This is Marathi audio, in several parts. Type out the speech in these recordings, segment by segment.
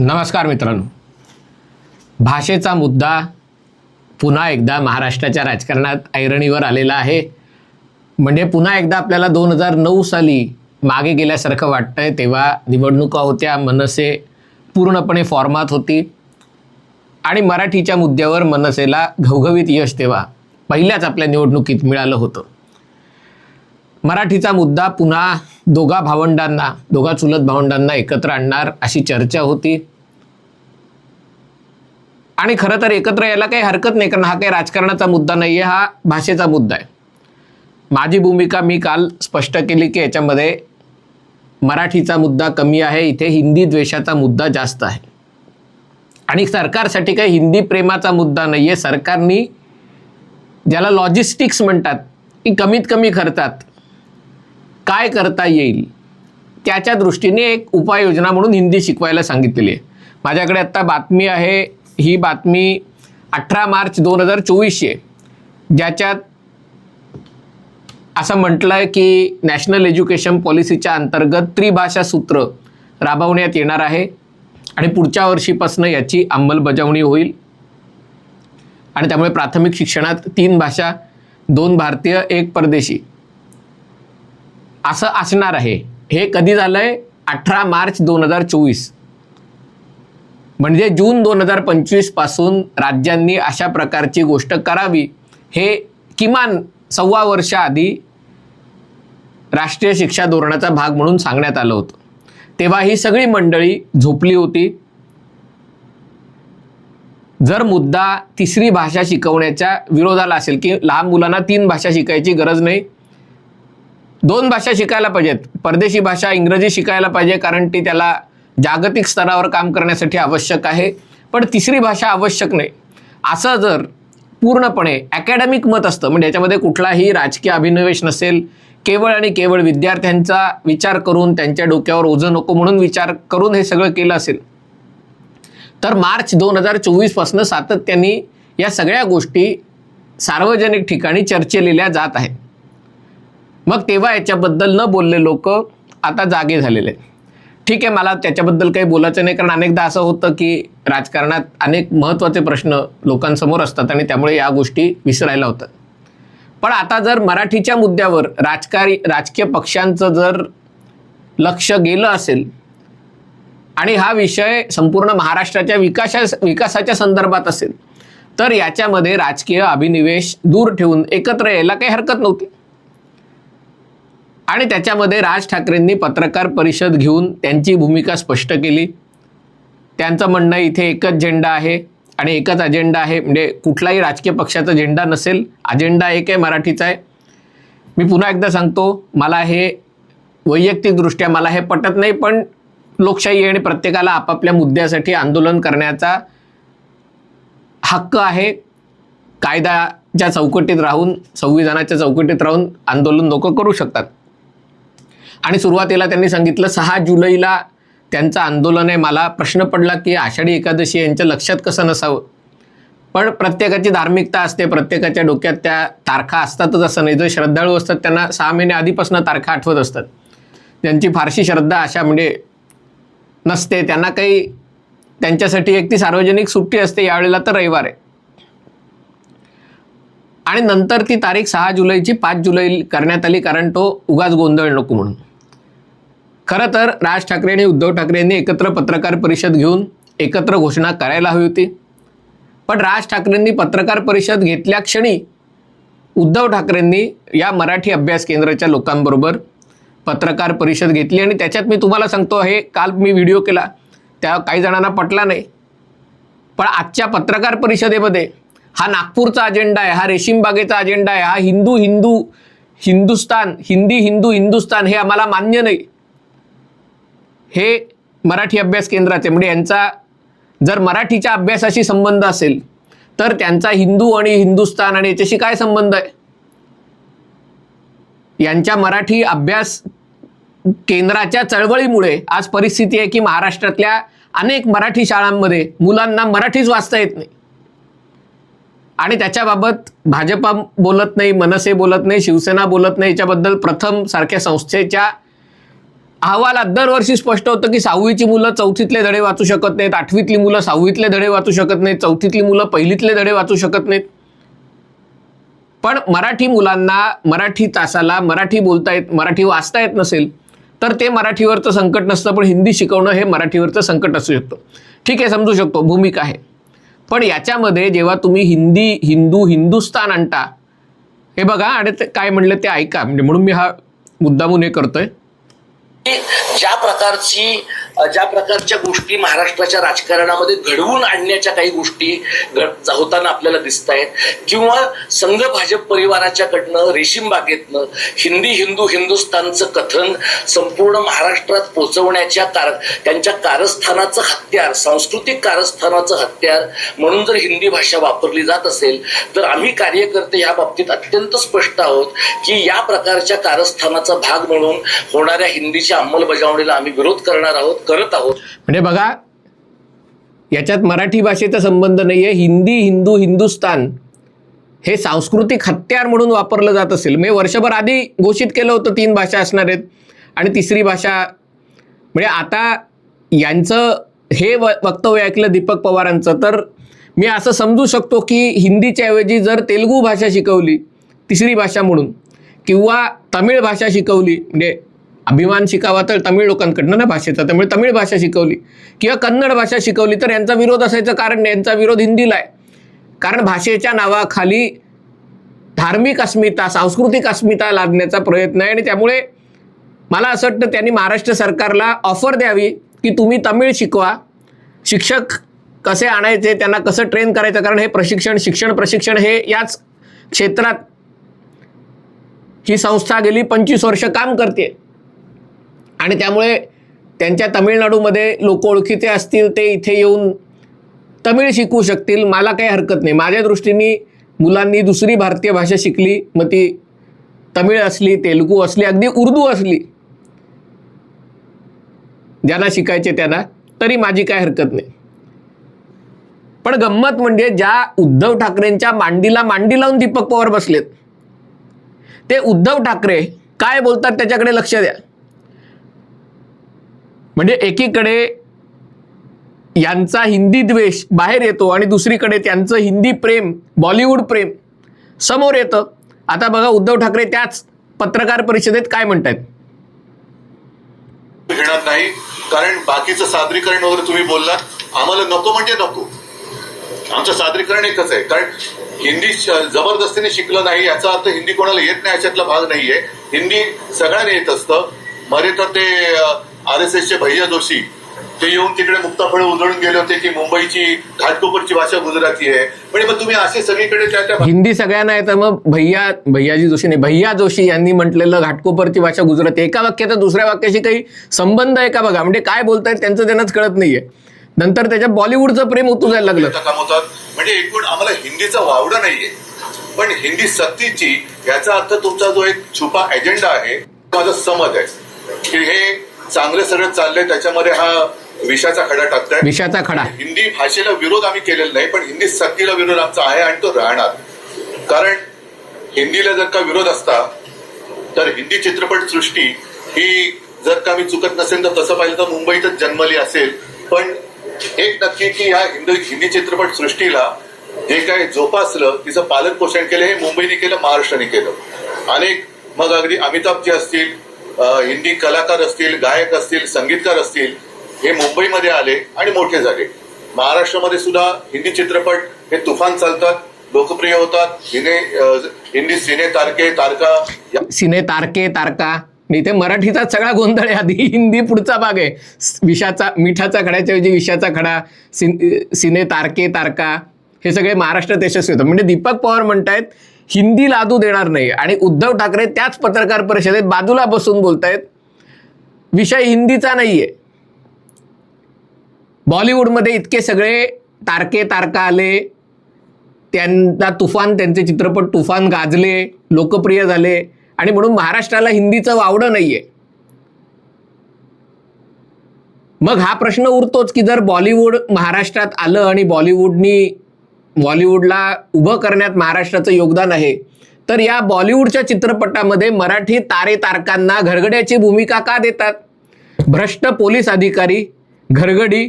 नमस्कार मित्रांनो. भाषेचा मुद्दा पुन्हा एकदा महाराष्ट्राच्या राजकारणात ऐरणीवर आलेला आहे. म्हणजे पुन्हा एकदा आपल्याला दोन हजार नऊ साली मागे गेल्यासारखं वाटतंय तेव्हा निवडणुका होत्या मनसे पूर्णपणे फॉर्मात होती. आणि मराठीच्या मुद्द्यावर मनसेला घवघवीत यश तेव्हा पहिल्याच आपल्या निवडणुकीत मिळालं होतं. मराठीचा मुद्दा पुन्हा दोघा भावंडांना दोघा चुलत भावंडांना एकत्र आणणार अशी चर्चा होती. आणि खरं तर एकत्र यायला काही हरकत नाही कारण हा काही राजकारणाचा मुद्दा नाही आहे हा भाषेचा मुद्दा आहे. माझी भूमिका मी काल स्पष्ट केली की याच्यामध्ये मराठीचा मुद्दा कमी आहे इथे हिंदी द्वेषाचा मुद्दा जास्त आहे. आणि सरकारसाठी काही हिंदी प्रेमाचा मुद्दा नाही आहे सरकारनी ज्याला लॉजिस्टिक्स म्हणतात की कमीत कमी खर्चात काय करता येईल? त्याच्या दृष्टीने एक उपाययोजना म्हणून हिंदी शिकवायला सांगितलेली आहे. माझ्याकडे आत्ता बातमी आहे. ही बातमी अठरा मार्च दोन हजार चोवीसची आहे ज्याच्यात असं म्हटलं आहे की नॅशनल एज्युकेशन पॉलिसीच्या अंतर्गत त्रिभाषा सूत्र राबवण्यात येणार आहे आणि पुढच्या वर्षीपासून याची अंमलबजावणी होईल. आणि त्यामुळे प्राथमिक शिक्षणात तीन भाषा दोन भारतीय एक परदेशी. असं असणार आहे. हे कधी झालंय? अठरा मार्च दोन हजार चोवीस. म्हणजे जून दोन हजार पंचवीसपासून राज्यांनी अशा प्रकारची गोष्ट करावी. हे किमान सव्वा वर्षाआधी राष्ट्रीय शिक्षा धोरणाचा भाग म्हणून सांगण्यात आलं होतं. तेव्हा ही सगळी मंडळी झोपली होती. जर मुद्दा तिसरी भाषा शिकवण्याच्या विरोधाला असेल की लहान मुलांना तीन भाषा शिकायची गरज नाही दोन भाषा शिकायला पाहिजेत. परदेशी भाषा इंग्रजी शिकायला पाहिजे कारण ती त्याला जागतिक स्तरावर काम करण्यासाठी आवश्यक आहे. पण तिसरी भाषा आवश्यक नाही. असं जर पूर्णपणे अकॅडमिक मत असतं म्हणजे याच्यामध्ये कुठलाही राजकीय अभिनिवेश नसेल केवळ आणि केवळ विद्यार्थ्यांचा विचार करून त्यांच्या डोक्यावर ओझं नको म्हणून विचार करून हे सगळं केलं असेल तर मार्च दोन हजार चोवीसपासून सातत्याने या सगळ्या गोष्टी सार्वजनिक ठिकाणी चर्चेलेल्या जात आहेत. मग तेव्हा याच्याबद्दल न बोलले लोक आता जागे झालेले आहेत. ठीक आहे मला त्याच्याबद्दल काही बोलायचं नाही कारण अनेकदा असं होतं की राजकारणात अनेक महत्त्वाचे प्रश्न लोकांसमोर असतात आणि त्यामुळे या गोष्टी विसरायला होतात. पण आता जर मराठीच्या मुद्द्यावर राजकारी राजकीय पक्षांचं जर लक्ष गेलं असेल आणि हा विषय संपूर्ण महाराष्ट्राच्या विकासा विकासाच्या संदर्भात असेल तर याच्यामध्ये राजकीय अभिनिवेश दूर ठेवून एकत्र यायला काही हरकत नव्हती. आणि त्याच्यामध्ये राज ठाकरेंनी पत्रकार परिषद घेऊन त्यांची भूमिका स्पष्ट केली. त्यांचं म्हणणं इथे एकच झेंडा आहे आणि एकच अजेंडा आहे. म्हणजे कुठलाही राजकीय पक्षाचा झेंडा नसेल अजेंडा एक आहे मराठीचा आहे. मी पुन्हा एकदा सांगतो मला हे वैयक्तिकदृष्ट्या मला हे पटत नाही पण लोकशाही आणि प्रत्येकाला आपापल्या मुद्द्यासाठी आंदोलन करण्याचा हक्क आहे. कायद्याच्या चौकटीत राहून संविधानाच्या चौकटीत राहून आंदोलन लोक करू शकतात. आणि सुरुवातीला त्यांनी सांगितलं सहा जुलैला त्यांचं आंदोलन आहे मला प्रश्न पडला की आषाढी एकादशी यांच्या लक्षात कसं नसावं? पण प्रत्येकाची धार्मिकता असते प्रत्येकाच्या डोक्यात त्या तारखा असतातच असं नाही. जे श्रद्धाळू असतात त्यांना सहा महिने आधीपासून तारखा आठवत असतात. त्यांची फारशी श्रद्धा अशा म्हणजे नसते. त्यांना काही त्यांच्यासाठी एक ती सार्वजनिक सुट्टी असते यावेळेला तर रविवार आहे. आणि नंतर ती तारीख सहा जुलैची पाच जुलै करण्यात आली कारण तो उगाच गोंधळ नको म्हणून. खरं तर राज ठाकरे आणि उद्धव ठाकरे यांनी एकत्र पत्रकार परिषद घेऊन एकत्र घोषणा करायला हवी होती. पण राज ठाकरेंनी पत्रकार परिषद घेतल्या क्षणी उद्धव ठाकरेंनी या मराठी अभ्यास केंद्राच्या लोकांबरोबर पत्रकार परिषद घेतली आणि त्याच्यात मी तुम्हाला सांगतो हे काल मी व्हिडिओ केला त्या काही जणांना पटला नाही. पण आजच्या पत्रकार परिषदेमध्ये हा नागपूरचा अजेंडा आहे हा रेशीमबागेचा अजेंडा आहे हा हिंदू हिंदू हिंदुस्तान हिंदी हिंदू हिंदुस्तान हे आम्हाला मान्य नाही. हे मराठी अभ्यास केंद्राचे म्हणजे यांचा जर मराठीच्या अभ्यासाशी संबंध असेल तर त्यांचा हिंदू आणि हिंदुस्तान आणि याच्याशी काय संबंध आहे? यांच्या मराठी अभ्यास केंद्राच्या चळवळीमुळे आज परिस्थिती आहे की महाराष्ट्रातल्या अनेक मराठी शाळांमध्ये मुलांना मराठीच वाचता येत नाही. आणि त्याच्याबाबत भाजपा बोलत नाही मनसे बोलत नाही शिवसेना बोलत नाही याच्याबद्दल प्रथम सारख्या संस्थेच्या अहवालात दरवर्षी स्पष्ट होतं की सहावीची मुलं चौथीतले धडे वाचू शकत नाहीत आठवीतली मुलं सहावीतले धडे वाचू शकत नाहीत चौथीतली मुलं पहिलीतले धडे वाचू शकत नाहीत. पण मराठी मुलांना मराठी तासाला मराठी बोलता येत मराठी वाचता येत नसेल तर ते मराठीवरचं संकट नसतं पण हिंदी शिकवणं हे मराठीवरचं संकट असू शकतं. ठीक आहे समजू शकतो भूमिका आहे. पण याच्यामध्ये जेव्हा तुम्ही हिंदी हिंदू हिंदुस्तान आणता हे बघा आणि ते काय म्हणलं ते ऐका म्हणजे म्हणून मी हा मुद्दामून हे करतोय. ज्या प्रकारची ज्या प्रकारच्या गोष्टी महाराष्ट्राच्या राजकारणामध्ये घडवून आणण्याच्या काही गोष्टी होताना आपल्याला दिसत आहेत किंवा संघ भाजप परिवाराच्याकडनं रेशीम बागेतनं हिंदी हिंदू हिंदुस्थानचं कथन संपूर्ण महाराष्ट्रात पोहोचवण्याच्या कार त्यांच्या कारस्थानाचं हत्यार सांस्कृतिक कारस्थानाचं हत्यार म्हणून जर हिंदी भाषा वापरली जात असेल तर आम्ही कार्यकर्ते या बाबतीत अत्यंत स्पष्ट आहोत की या प्रकारच्या कारस्थानाचा भाग म्हणून होणाऱ्या हिंदीच्या अंमलबजावणीला आम्ही विरोध करणार आहोत. करत आहोत. म्हणजे बघा याच्यात मराठी भाषेचा संबंध नाही आहे हिंदी हिंदू हिंदुस्तान हे सांस्कृतिक हत्यार म्हणून वापरलं जात असेल. मी वर्षभर आधी घोषित केलं होतं तीन भाषा असणार आहेत आणि तिसरी भाषा. म्हणजे आता यांचं हे व वक्तव्य ऐकलं दीपक पवारांचं तर मी असं समजू शकतो की हिंदीच्या ऐवजी जर तेलुगू भाषा शिकवली तिसरी भाषा म्हणून किंवा तमिळ भाषा शिकवली म्हणजे अभिमान शिकावा तर तमिळ लोकांकडनं ना भाषेचा. त्यामुळे तमिळ भाषा शिकवली. किंवा कन्नड भाषा शिकवली तर यांचा विरोध असायचं कारण यांचा विरोध हिंदीला आहे. कारण भाषेच्या नावाखाली धार्मिक अस्मिता सांस्कृतिक अस्मिता लादण्याचा प्रयत्न आहे आणि त्यामुळे मला असं वाटतं त्यांनी महाराष्ट्र सरकारला ऑफर द्यावी की तुम्ही तमिळ शिकवा. शिक्षक कसे आणायचे त्यांना कसं ट्रेन करायचं कारण हे प्रशिक्षण शिक्षण प्रशिक्षण हे याच क्षेत्रात ही संस्था गेली पंचवीस वर्ष काम करते आणि त्यामुळे त्यांच्या तामिळनाडूमध्ये लोक ओळखीचे असतील ते इथे येऊन तमिळ शिकू शकतील मला काही हरकत नाही. माझ्या दृष्टीने मुलांनी दुसरी भारतीय भाषा शिकली मग ती तमिळ असली तेलुगू असली अगदी उर्दू असली ज्यांना शिकायचे त्यांना तरी माझी काय हरकत नाही. पण गंमत म्हणजे ज्या उद्धव ठाकरेंच्या मांडीला मांडी लावून दीपक पवार बसलेत ते उद्धव ठाकरे काय बोलतात त्याच्याकडे लक्ष द्या. म्हणजे एकीकडे यांचा हिंदी द्वेष बाहेर येतो आणि दुसरीकडे त्यांचं हिंदी प्रेम बॉलिवूड प्रेम समोर येतं. आता बघा उद्धव ठाकरे त्याच पत्रकार परिषदेत काय म्हणतायत? घेणार नाही. कारण बाकीचं सादरीकरण वगैरे तुम्ही बोललात आम्हाला नको म्हणजे नको. आमचं सादरीकरण एकच आहे. कारण हिंदी जबरदस्तीने शिकलं नाही याचा अर्थ हिंदी कोणाला येत नाही याच्यातला भाग नाहीये. हिंदी सगळ्यांना येत असतं. मरे तर ते आर एस एसचे भैया जोशी ते येऊन तिकडे मुक्ताफळ उधळून गेले होते की मुंबईची घाटकोपरची भाषा गुजराती आहे. म्हणजे मग तुम्ही असे सगळीकडे त्या त्या हिंदी सगळ्यांना येतं. मग भैया भैयाजी जोशी नाही भैया जोशी यांनी म्हटलेलं घाटकोपरची भाषा गुजराती. एका वाक्याचा दुसऱ्या वाक्याशी काही संबंध आहे का बघा? म्हणजे काय बोलतायत त्यांचं त्यांनाच कळत नाहीये. नंतर त्याच्यात बॉलिवूडचं प्रेम उतू जायला लागलं. काम होतात म्हणजे एकूण आम्हाला हिंदीचा वावडा नाहीये. पण हिंदी सक्तीची याचा अर्थ तुमचा जो एक छुपा एजेंडा आहे माझा समज आहे. की हे चांगलं सगळं चाललंय त्याच्यामध्ये हा विषाचा खडा टाकताय विषाचा खडा. हिंदी भाषेला विरोध आम्ही केलेला नाही पण हिंदी सक्तीला विरोध आमचा आहे आणि तो राहणार. कारण हिंदीला जर का विरोध असता तर हिंदी चित्रपट सृष्टी ही जर का मी चुकत नसेल तर तसं पाहिलं तर मुंबईतच जन्मली असेल. पण एक नक्की की ह्या हिंदी हिंदी चित्रपट सृष्टीला जे काय जोपासलं तिचं पालन पोषण केलं हे मुंबईने केलं महाराष्ट्राने केलं. अनेक मग अगदी अमिताभजी असतील हिंदी कलाकार असतील गायक असतील संगीतकार असतील हे मुंबईमध्ये आले आणि मोठे झाले. महाराष्ट्रामध्ये सुद्धा हिंदी चित्रपट हे तुफान चालतात लोकप्रिय होतात. हिने हिंदी सिने तारके तारका सिने तारके तारका. मी इथे मराठीचा सगळा गोंधळ आहे. आधी हिंदी पुढचा भाग आहे. विषाचा मिठाचा खड्याच्या ऐवजी विषाचा खडा सिने तारके तारका. हे सगळे महाराष्ट्रात यशस्वी होतं म्हणजे दीपक पवार म्हणतायत हिंदी लादू देणार नाही आणि उद्धव ठाकरे त्याच पत्रकार परिषदेत बाजूला बसून बोलतायत. विषय हिंदीचा नाहीये. बॉलिवूडमध्ये इतके सगळे तारके तारका आले. त्यांना तुफान त्यांचे चित्रपट तुफान गाजले. लोकप्रिय झाले. आणि म्हणून महाराष्ट्राला हिंदीचं वावडं नाहीये. मग हा प्रश्न उरतोच की जर बॉलिवूड महाराष्ट्रात आलं आणि बॉलिवूडनी बॉलिवूडला उभं करण्यात महाराष्ट्राचं योगदान आहे. तर या बॉलिवूडच्या चित्रपटामध्ये मराठी तारे तारकांना घरगड्याची भूमिका का देतात? भ्रष्ट पोलीस अधिकारी घरगडी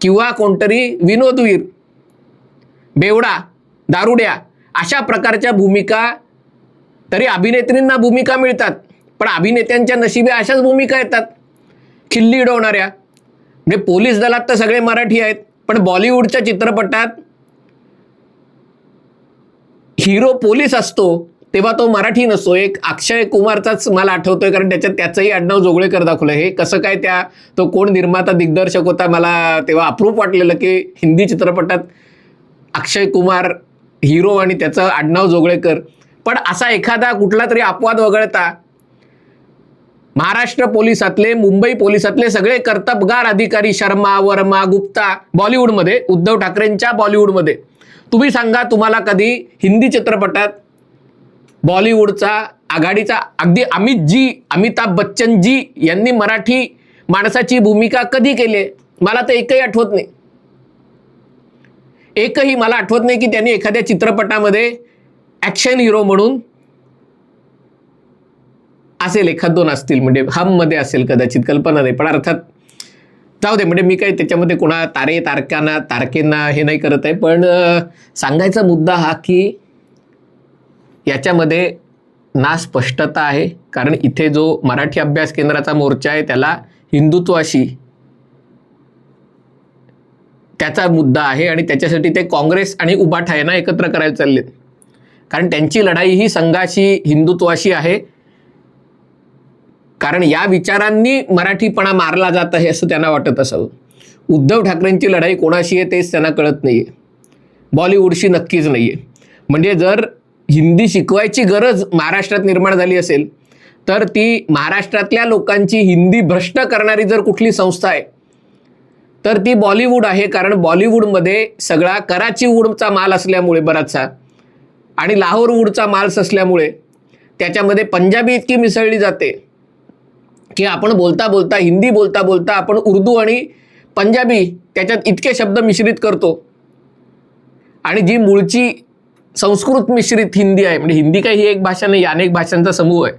किंवा कोणतरी विनोदवीर बेवडा दारुड्या अशा प्रकारच्या भूमिका तरी अभिनेत्रींना भूमिका मिळतात. पण अभिनेत्यांच्या नशिबी अशाच भूमिका येतात. खिल्ली उडवणाऱ्या. म्हणजे पोलीस दलात तर सगळे मराठी आहेत पण बॉलिवूडच्या चित्रपटात हिरो पोलीस असतो तेव्हा तो मराठी नसतो. एक अक्षय कुमारचाच मला आठवतोय कारण त्याच्यात त्याचंही आडनाव जोगळेकर दाखवलं हे कसं काय त्या तो कोण निर्माता दिग्दर्शक होता मला तेव्हा अप्रूप वाटलेलं की हिंदी चित्रपटात अक्षय कुमार हिरो आणि त्याचं आडनाव जोगळेकर. पण असा एखादा कुठला तरी अपवाद वगळता महाराष्ट्र पोलिसातले मुंबई पोलिसातले सगळे कर्तबगार अधिकारी शर्मा वर्मा गुप्ता बॉलिवूडमध्ये उद्धव ठाकरेंच्या बॉलिवूडमध्ये. तुम्ही सांगा तुम्हाला कधी हिंदी चित्रपटात बॉलिवूडचा आघाडीचा अगदी अमित जी अमिताभ बच्चन जी यांनी मराठी माणसाची भूमिका कधी केली आहे? मला तर एकही आठवत नाही एकही मला आठवत नाही की त्यांनी एखाद्या चित्रपटामध्ये ॲक्शन हिरो म्हणून असेल एखाद दोन असतील म्हणजे हममध्ये असेल कदाचित कल्पना नाही पण अर्थात जाऊ दे म्हणजे मी काही त्याच्यामध्ये कोणा तारे तारकांना तारकेंना हे नाही करत आहे पण सांगायचा मुद्दा हा की याच्यामध्ये ना स्पष्टता आहे. कारण इथे जो मराठी अभ्यास केंद्राचा मोर्चा आहे त्याला हिंदुत्वाशी त्याचा मुद्दा आहे आणि त्याच्यासाठी ते काँग्रेस आणि उबाठा यांना एकत्र करायला चाललेत. कारण त्यांची लढाई ही संघाशी हिंदुत्वाशी आहे. कारण या विचारांनी मराठीपणा मारला जात आहे असं त्यांना वाटत असावं उद्धव ठाकरेंची लढाई कोणाशी आहे तेच त्यांना कळत नाही आहे बॉलिवूडशी नक्कीच नाही आहे म्हणजे जर हिंदी शिकवायची गरज महाराष्ट्रात निर्माण झाली असेल तर ती महाराष्ट्रातल्या लोकांची हिंदी भ्रष्ट करणारी जर कुठली संस्था आहे तर ती बॉलिवूड आहे. कारण बॉलिवूडमध्ये सगळा कराची वूडचा माल असल्यामुळे बराचसा आणि लाहोर वूडचा माल असल्यामुळे त्याच्यामध्ये पंजाबी इतकी मिसळली जाते. की आपण बोलता बोलता हिंदी बोलता बोलता आपण उर्दू आणि पंजाबी त्याच्यात इतके शब्द मिश्रित करतो. आणि जी मूळची संस्कृत मिश्रित हिंदी आहे म्हणजे हिंदी काही ही एक भाषा नाही अनेक भाषांचा समूह आहे.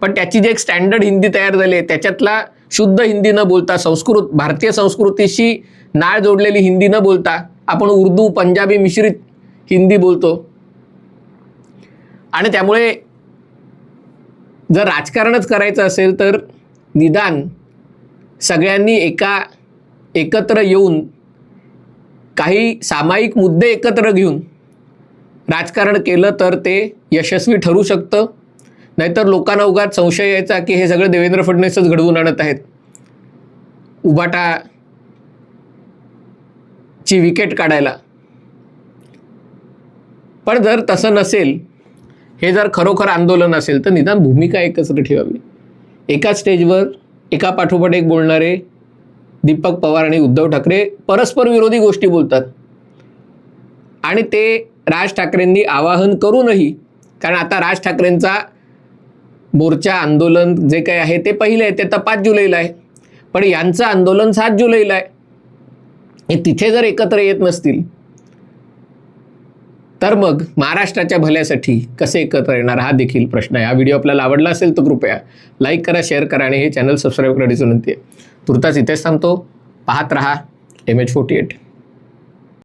पण त्याची जी एक स्टँडर्ड हिंदी तयार झाली आहे त्याच्यातला शुद्ध हिंदी न बोलता संस्कृत भारतीय संस्कृतीशी नाळ जोडलेली हिंदी न बोलता आपण उर्दू पंजाबी मिश्रित हिंदी बोलतो. आणि त्यामुळे जर राजकारणच करायचं असेल तर निदान सगळ्यांनी एका एकत्र येऊन काही सामायिक मुद्दे एकत्र घेऊन राजकारण केलं तर ते यशस्वी ठरू शकतं. नाहीतर लोकांना उगाच संशय यायचा की हे सगळं देवेंद्र फडणवीसच घडवून आणत आहेत. उबाटा ची विकेट काढायला. पण जर तसं नसेल हे जर खरोखर आंदोलन असेल तर निदान भूमिका एकत्र ठेवावी. एका स्टेजवर एका पाठोपाठ एक बोलणारे दीपक पवार आणि उद्धव ठाकरे परस्पर विरोधी गोष्टी बोलतात. आणि ते राज ठाकरेंनी आवाहन करूनही कारण आता राज ठाकरेंचा मोर्चा आंदोलन जे काही आहे ते पहिले आहे ते आता पाच जुलैला आहे. पण यांचं आंदोलन सात जुलैला आहे. हे तिथे जर एकत्र येत नसतील तर मग महाराष्ट्राच्या भल्यासाठी कसे एकत्र येणार हा देखील प्रश्न आहे. हा व्हिडिओ आपल्याला आवडला असेल तर कृपया लाईक करा शेअर करा आणि हे चॅनल सबस्क्राईब करण्याची विनंती आहे. तुर्तास इथेच थांबतो. पाहत रहा एम एच फोर्टी एट